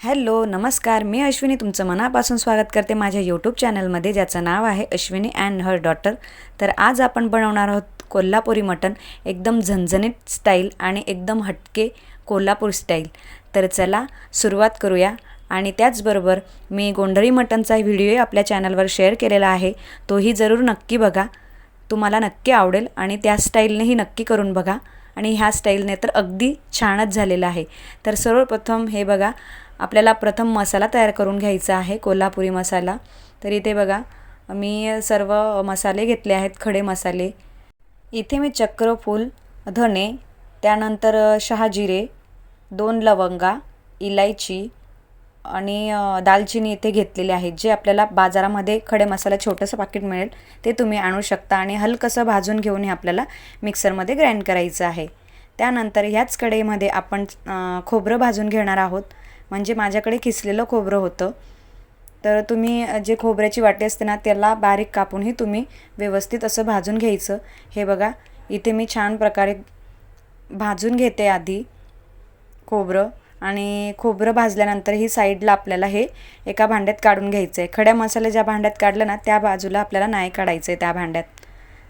Hello नमस्कार. मी अश्विनी तुमचं मनापासून स्वागत करते माझ्या यूट्यूब चॅनलमध्ये ज्याचं नाव आहे अश्विनी अँड हर डॉटर तर आज आपण बनवणार आहोत कोल्हापुरी मटण एकदम झणझणीत स्टाईल आणि एकदम हटके कोल्हापूर स्टाईल तर चला सुरुवात करूया. आणि त्याचबरोबर मी गोंधळी मटणचा व्हिडिओही आपल्या चॅनलवर शेअर केलेला आहे तोही जरूर नक्की बघा. तुम्हाला नक्की आवडेल आणि त्या स्टाईलनेही नक्की करून बघा. आणि ह्या स्टाईलने तर अगदी छानच झालेलं आहे. तर सर्वप्रथम हे बघा आपल्याला प्रथम मसाला तयार करून घ्यायचा आहे कोल्हापुरी मसाला. तर इथे बघा मी सर्व मसाले घेतले आहेत खडे मसाले. इथे मी चक्रफूल धणे त्यानंतर शहाजिरे दोन लवंगा इलायची आणि दालचिनी इथे घेतलेले आहेत जे आपल्याला बाजारामध्ये खडे मसाला छोटंसं पाकिट मिळेल ते तुम्ही आणू शकता आणि हलकंसं भाजून घेऊन हे आपल्याला मिक्सरमध्ये ग्राइंड करायचं आहे. त्यानंतर ह्याच कढईमध्ये आपण खोबरं भाजून घेणार आहोत. म्हणजे माझ्याकडे किसलेलं खोबरं होतं. तर तुम्ही जे खोबऱ्याची वाटी असते ना त्याला बारीक कापूनही तुम्ही व्यवस्थित असं भाजून घ्यायचं. हे बघा इथे मी छान प्रकारे भाजून घेते आधी खोबरं आणि खोबरं भाजल्यानंतर ही साईडला आपल्याला हे एका भांड्यात काढून घ्यायचं आहे खड्या मसाले ज्या भांड्यात काढलं ना त्या बाजूला आपल्याला नाही काढायचं आहे त्या भांड्यात.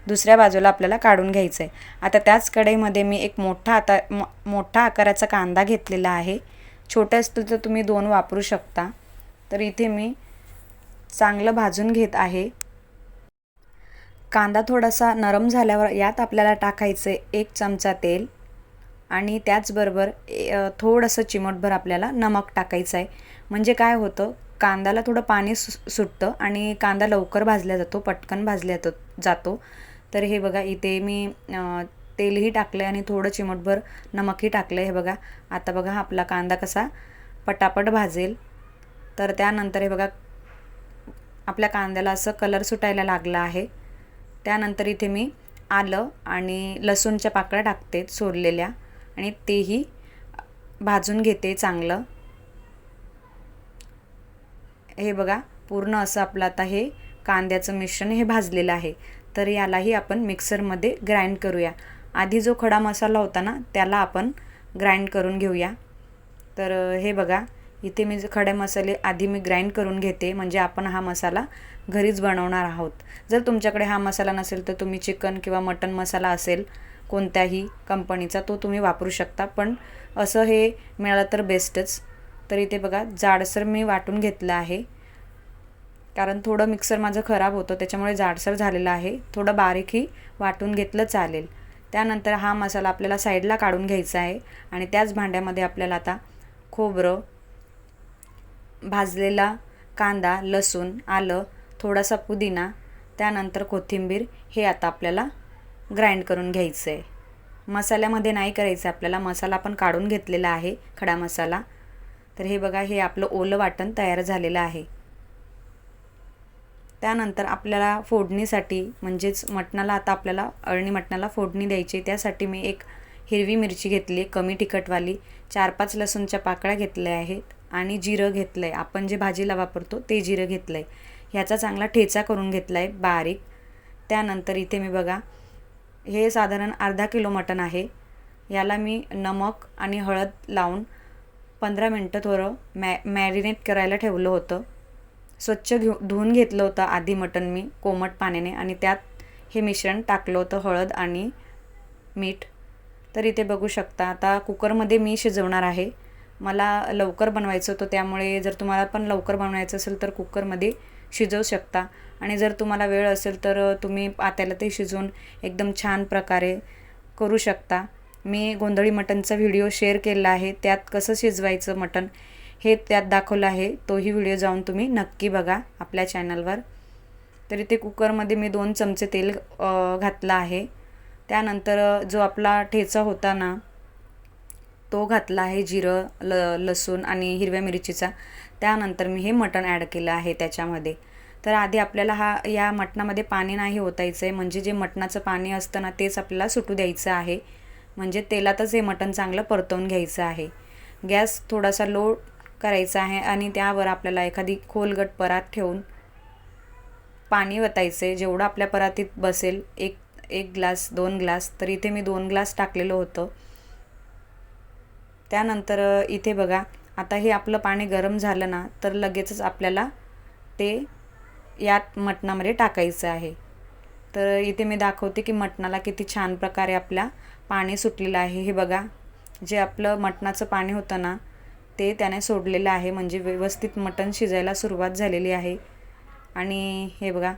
दुसऱ्या बाजूला आपल्याला काढून घ्यायचं आहे आता त्याच कढईमध्ये मी एक मोठा आता मोठा आकाराचा कांदा घेतलेला आहे. छोटे असतील तर तुम्ही दोन वापरू शकता. तर इथे मी चांगलं भाजून घेत आहे. कांदा थोडासा नरम झाल्यावर यात आपल्याला टाकायचं आहे एक चमचा तेल आणि त्याचबरोबर ए- थोडंसं चिमटभर आपल्याला नमक टाकायचं आहे. म्हणजे काय होतं कांद्याला थोडं पाणी सु सुटतं आणि कांदा लवकर भाजला जातो पटकन भाजल्या जातो. जातो तर हे बघा इथे मी तेलही टाकलं आहे आणि थोडं चिमटभर नमकही टाकलं आहे हे बघा आता बघा आपला कांदा कसा पटापट भाजेल. तर त्यानंतर हे बघा आपल्या कांद्याला असं कलर सुटायला लागला आहे. त्यानंतर इथे मी आलं आणि लसूणच्या पाकळ्या टाकते सोललेल्या आणि तेही भाजून घेते चांगलं. हे बघा पूर्ण असं आपलं आता हे कांद्याचं मिश्रण हे भाजलेलं आहे. तर यालाही आपण मिक्सरमध्ये ग्राइंड करूया. आधी जो खडा मसाला होता ना त्याला आपण ग्राइंड करून घेऊया. तर हे बघा इथे मी जे खडे मसाले आधी मी ग्राइंड करून घेते म्हणजे आपण हा मसाला घरीच बनवणार आहोत. जर तुमच्याकडे हा मसाला नसेल तर तुम्ही चिकन किंवा मटन मसाला असेल कोणत्याही कंपनीचा तो तुम्ही वापरू शकता. पण असं हे मिळालं तर बेस्टच तर इथे बघा जाडसर मी वाटून घेतलं आहे. कारण थोडं मिक्सर माझं खराब होतं त्याच्यामुळे जाडसर झालेलं आहे. थोडं बारीकही वाटून घेतलं चालेल. त्यानंतर हा मसाला आपल्याला साईडला काढून घ्यायचा आहे आणि त्याच भांड्यामध्ये आपल्याला आता खोबरं भाजलेला कांदा लसूण आलं थोडासा पुदिना त्यानंतर कोथिंबीर हे आता आपल्याला ग्राइंड करून घ्यायचं आहे मसाल्यामध्ये नाही करायचं आपल्याला मसाला आपण काढून घेतलेला आहे खडा मसाला. तर हे बघा हे आपलं ओलं वाटण तयार झालेलं आहे. त्यानंतर आपल्याला फोडणीसाठी म्हणजेच मटणाला आता आपल्याला अळणी मटणाला फोडणी द्यायची त्यासाठी मी एक हिरवी मिरची घेतली कमी तिखटवाली. चार पाच लसूणच्या पाकळ्या घेतल्या आहेत आणि जिरं घेतलं आहे. आपण जे भाजीला वापरतो ते जिरं घेतलं आहे. ह्याचा चांगला ठेचा करून घेतला आहे बारीक. त्यानंतर इथे मी बघा हे साधारण अर्धा किलो मटण आहे. याला मी नमक आणि हळद लावून पंधरा मिनटं थोडं मॅ मॅरिनेट करायला ठेवलं होतं. स्वच्छ घेऊ धुवून घेतलं होतं आधी मटण मी कोमट पाण्याने आणि त्यात हे मिश्रण टाकलं होतं हळद आणि मीठ. तर इथे बघू शकता आता कुकरमध्ये मी शिजवणार आहे. मला लवकर बनवायचं होतं त्यामुळे जर तुम्हाला पण लवकर बनवायचं असेल तर कुकरमध्ये शिजवू शकता. आणि जर तुम्हाला वेळ असेल तर तुम्ही पात्याला ते शिजवून एकदम छान प्रकारे करू शकता. मी गोंधळी मटणचा व्हिडिओ शेअर केला आहे त्यात कसं शिजवायचं मटण हे त्यात दाखवलं आहे. तोही व्हिडिओ जाऊन तुम्ही नक्की बघा आपल्या चॅनलवर. तर इथे कुकरमध्ये मी दोन चमचे तेल घातलं आहे. त्यानंतर जो आपला ठेचा होता ना तो घातला आहे जिरं ल लसूण आणि हिरव्या मिरचीचा. त्यानंतर मी हे मटण ॲड केलं आहे त्याच्यामध्ये. तर आधी आपल्याला हा या मटणामध्ये पाणी नाही ओतायचं आहे म्हणजे जे मटणाचं पाणी असतं ना तेच आपल्याला सुटू द्यायचं आहे. म्हणजे तेलातच हे मटण चांगलं परतवून घ्यायचं आहे. गॅस थोडासा लो करायचं आहे आणि त्यावर आपल्याला एखादी खोलगट परात ठेवून पाणी वतायचं आहे जेवढं आपल्या परातीत बसेल एक एक ग्लास दोन ग्लास तर इथे मी दोन ग्लास टाकलेलं होतं. त्यानंतर इथे बघा आता हे आपलं पाणी गरम झालं ना तर लगेचच आपल्याला ते यात मटणामध्ये टाकायचं आहे. तर इथे मी दाखवते की मटणाला किती छान प्रकारे आपल्या पाणी सुटलेलं आहे. हे बघा जे आपलं मटणाचं पाणी होतं ना ते त्याने सोडलेलं आहे. म्हणजे व्यवस्थित मटण शिजायला सुरुवात झालेली आहे. आणि हे बघा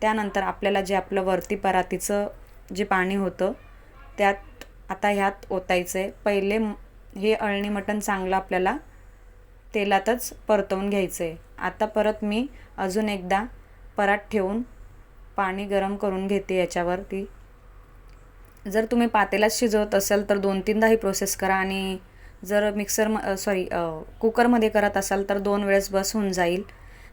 त्यानंतर आपल्याला जे आपलं वरती परातीचं जे पाणी होतं त्यात आता ह्यात ओतायचं आहे पहिले हे अळणी मटण चांगलं आपल्याला तेलातच परतवून घ्यायचं आहे आता परत मी अजून एकदा परात ठेवून पाणी गरम करून घेते याच्यावरती. जर तुम्ही पातेलाच शिजवत असाल तर दोन तीनदा ही प्रोसेस करा आणि जर मिक्सर म सॉरी कुकरमध्ये करत असाल तर दोन वेळेस बस होऊन जाईल.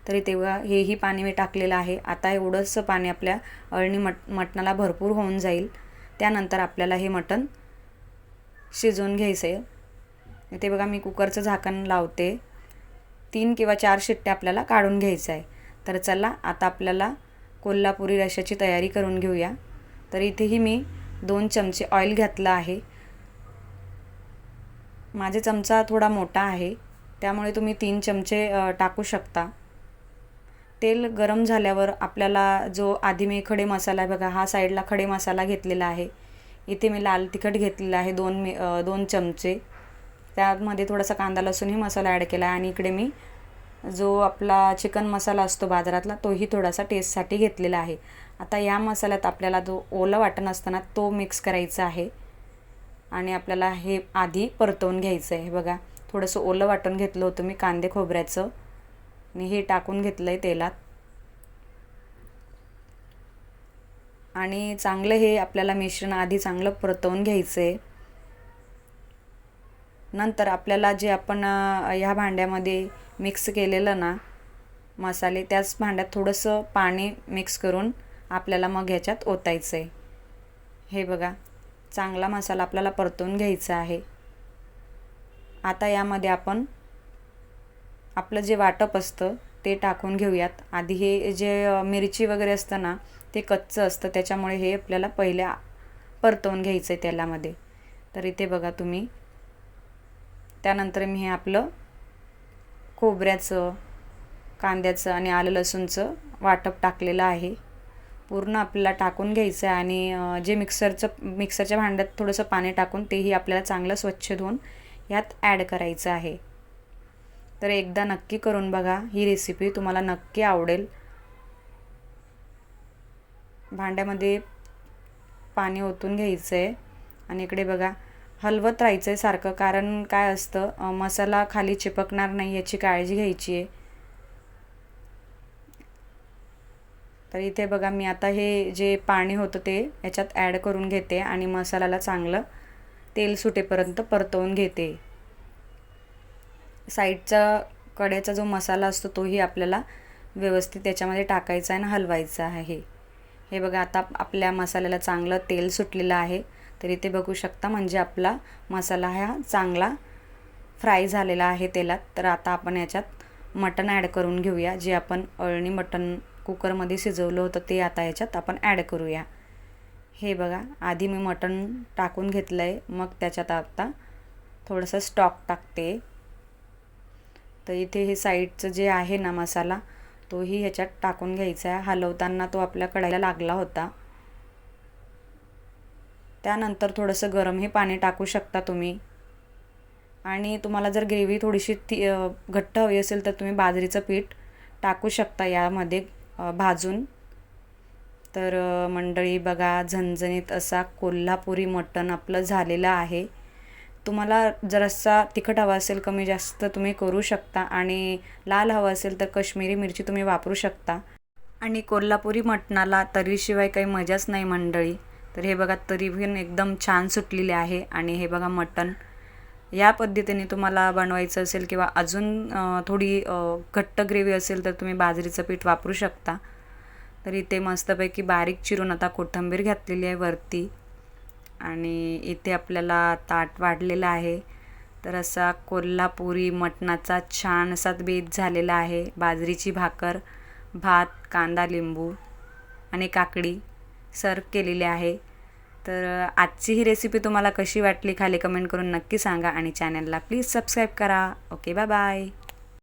तरी तेव्हा हेही पाणी मी टाकलेलं आहे. आता एवढंच पाणी आपल्या अळणी मट मटणाला भरपूर होऊन जाईल. त्यानंतर आपल्याला हे मटण शिजवून घ्यायचं आहे इथे बघा मी कुकरचं झाकण लावते. तीन किंवा चार शिट्ट्या आपल्याला काढून घ्यायचं आहे तर चला आता आपल्याला कोल्हापुरी रशाची तयारी करून घेऊया. तर इथेही मी दोन चमचे ऑइल घातलं आहे. माझे चमचा थोडा मोठा आहे. त्यामुळे तुम्ही तीन चमचे टाकू शकता. तेल गरम झाल्यावर आपल्याला जो आधी मी खडे मसाला आहे बघा हा साईडला खडे मसाला घेतलेला आहे. इथे मी लाल तिखट घेतलेला आहे दोन मी दोन चमचे. त्यामध्ये थोडासा कांदा लसूणही मसाला ॲड केला आहे आणि इकडे मी जो आपला चिकन मसाला असतो बाजारातला तोही थोडासा टेस्टसाठी घेतलेला आहे. आता या मसाल्यात आपल्याला जो ओलं वाटण असताना तो मिक्स करायचा आहे. आणि आपल्याला हे आधी परतवून घ्यायचं आहे बघा थोडंसं ओलं वाटण घेतलं होतं मी कांदे खोबऱ्याचं. आणि हे टाकून घेतलं आहे तेलात. आणि चांगलं हे आपल्याला मिश्रण आधी चांगलं परतवून घ्यायचं आहे नंतर आपल्याला जे आपण ह्या भांड्यामध्ये मिक्स केलेलं ना मसाले त्याच भांड्यात थोडंसं पाणी मिक्स करून आपल्याला मग ह्याच्यात ओतायचं आहे हे बघा चांगला मसाला आपल्याला परतून घ्यायचा आहे. आता यामध्ये आपण आपलं जे वाटप असतं ते टाकून घेऊयात. आधी हे जे मिरची वगैरे असतं ना ते कच्चं असतं. त्याच्यामुळे हे आपल्याला पहिल्या परतवून घ्यायचं आहे तेलामध्ये. तर इथे बघा तुम्ही. त्यानंतर मी हे आपलं खोबऱ्याचं कांद्याचं आणि आलं लसूणचं वाटप टाकलेलं आहे. पूर्ण आपल्याला टाकून घ्यायचं आहे आणि जे मिक्सरचं मिक्सरच्या भांड्यात थोडंसं पाणी टाकून तेही आपल्याला चांगलं स्वच्छ धुवून यात ॲड करायचं आहे. तर एकदा नक्की करून बघा ही रेसिपी तुम्हाला नक्की आवडेल. भांड्यामध्ये पाणी ओतून घ्यायचं आहे आणि इकडे बघा हलवत राहायचं आहे सारखं कारण काय असतं मसाला खाली चिपकणार नाही याची काळजी घ्यायची आहे. तर इथे बघा मी आता हे जे पाणी होतं ते याच्यात ॲड करून घेते आणि मसाल्याला चांगलं तेल सुटेपर्यंत परतवून घेते. साईडचा कड्याचा जो मसाला असतो तोही आपल्याला व्यवस्थित त्याच्यामध्ये टाकायचा आहे आणि हलवायचा आहे. हे बघा आता आपल्या मसाल्याला चांगलं तेल सुटलेलं आहे. तर इथे बघू शकता म्हणजे आपला मसाला हा चांगला फ्राय झालेला आहे तेलात. तर आता आपण याच्यात मटण ॲड करून घेऊया जे आपण अळणी मटण कुकरमध्ये शिजवलं होतं ते आता याच्यात आपण ॲड करूया. हे बघा आधी मी मटण टाकून घेतलं आहे मग त्याच्यात आता थोडंसं स्टॉक टाकते. तर इथे हे साईडचं जे आहे ना मसाला तोही ह्याच्यात टाकून घ्यायचा आहे. हलवताना तो आपल्या कढायला लागला होता. त्यानंतर थोडंसं गरम हे पाणी टाकू शकता तुम्ही. आणि तुम्हाला जर ग्रेव्ही थोडीशी ती घट्ट हवी असेल तर तुम्ही बाजरीचं पीठ टाकू शकता यामध्ये. भाजून. तर मंडळी बघा झणझणीत असा कोल्हापुरी मटण आपलं झालेलं आहे. तुम्हाला जरासा तिखट हवा असेल कमी जास्त तुम्ही करू शकता आणि लाल हवा असेल तर कश्मीरी मिरची तुम्ही वापरू शकता. आणि कोल्हापुरी मटणाला तरीशिवाय काही मजाच नाही मंडळी. तर हे बघा तरी पण एकदम छान सुटलेले आहे आणि हे बघा मटण. या पद्धतीने तुम्हाला बनवायचं असेल किंवा अजून थोडी घट्ट ग्रेव्ही असेल तर तुम्ही बाजरीचं पीठ वापरू शकता. तर इथे मस्तपैकी बारीक चिरून आता कोथिंबीर घातलेली आहे वरती. आणि इथे आपल्याला ताट वाढलेलं आहे. तर असा कोल्हापुरी मटणाचा छान असा बेत झालेला आहे. बाजरीची भाकर भात कांदा लिंबू आणि काकडी सर्व केलेली आहे. तर आजची ही रेसिपी तुम्हाला कशी वाटली खाली कमेंट करून नक्की सांगा आणि चॅनलला प्लीज सबस्क्राईब करा. Okay bye bye